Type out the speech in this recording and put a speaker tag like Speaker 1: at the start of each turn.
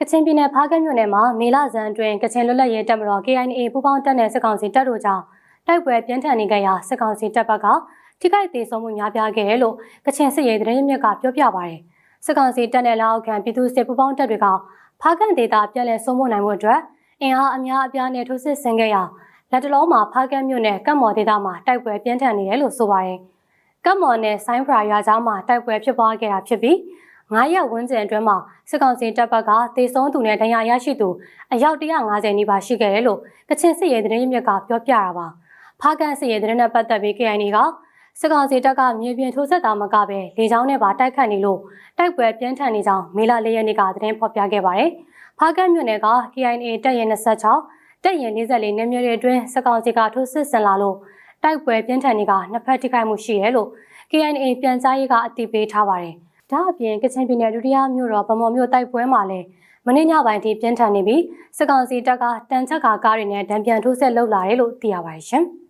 Speaker 1: ကချင်ပြည်နယ်ဖားကတ်မြို့နယ်မှာမေလဇန်အတွင်းကချင်လွတ်လပ်ရေးတပ်မတော် KIA ပူးပေါင်းတပ်နဲ့စစ်ကောင်စီတပ်တို့ကြောင့်တိုက်ပွဲပြင်းထန်နေကြရာစစ်ကောင်စီတပ်ဘက်ကထိခိုက်ဒေဆုံးမှုများပြားခဲ့တယ်လို့ကချင်စစ်ရေးသတင်းမြစ်ကပြောပြပါရယ်စစ်ကောင်စီတပ်နဲ့လက်အောက်ခံပြည်သူစစ်ပူးပေါင်းတပ်တွေကဖားကတ်ဒေသပြန်လည်ဆုံးမနိုင်မှုအတွက်အင်အားအများအပြားနဲ့ထိုးစစ်ဆင်ခဲ့ရာလက်တလုံးမှာဖားကတ်မြို့နယ်ကတ်မော်ဒေသမှာတိုက်ပွဲပြင်းထန်နေတယ်လို့ဆိုပါရယ်ကတ်မော်နဲ့ဆိုင်းဖရာရွာကြားမှာတိုက်ပွဲဖြစ်ပွားခဲ့တာဖြစ်ပြီး 9ရက်ဝန်းကျင်အတွင်းမှာစစ်ကောင်စီတပ်ဘက်ကတေဆုံးသူနဲ့ဒဏ်ရာရရှိသူအယောက်150နီးပါးရှိခဲ့တယ်လို့ကချင်စစ်ရေးသတင်းမြစ်ကပြောပြတာပါဖားကန်စစ်ရေးသတင်းနဲ့ပတ်သက်ပြီး KIA ကစစ်ကောင်စီတပ်ကမြေပြင်ထိုးစစ်တာမကပဲလေကြောင်းနဲ့ပါတိုက်ခတ်နေလို့တိုက်ပွဲပြင်းထန်နေကြောင်းမေလ၄ရက်နေ့ကသတင်းဖော်ပြခဲ့ပါတယ်ဖားကန်မြို့နယ်က KIA တပ်ရင်26တပ်ရင်44နေမြို့တွေအတွင်းစစ်ကောင်စီကထိုးစစ်ဆင်လာလို့တိုက်ပွဲပြင်းထန်နေကနှစ်ဖက်ထိခိုက်မှုရှိတယ်လို့ KIA ပြန်ကြားရေးကအတည်ပြုထားပါတယ်။ ဒါအပြင်ကချင်ပြည်နယ်ဒုတိယမြို့တော်ဗမော်မြို့တိုက်ပွဲမှာလည်းမနေ့ညပိုင်းထိပြင်းထန်နေပြီးစစ်ကောင်စီတပ်ကတန်ချက်ကာကားတွေနဲ့ဒဏ်ပြန်ထိုးဆက်လုပ်လာတယ်လို့သိရပါတယ်ရှင်။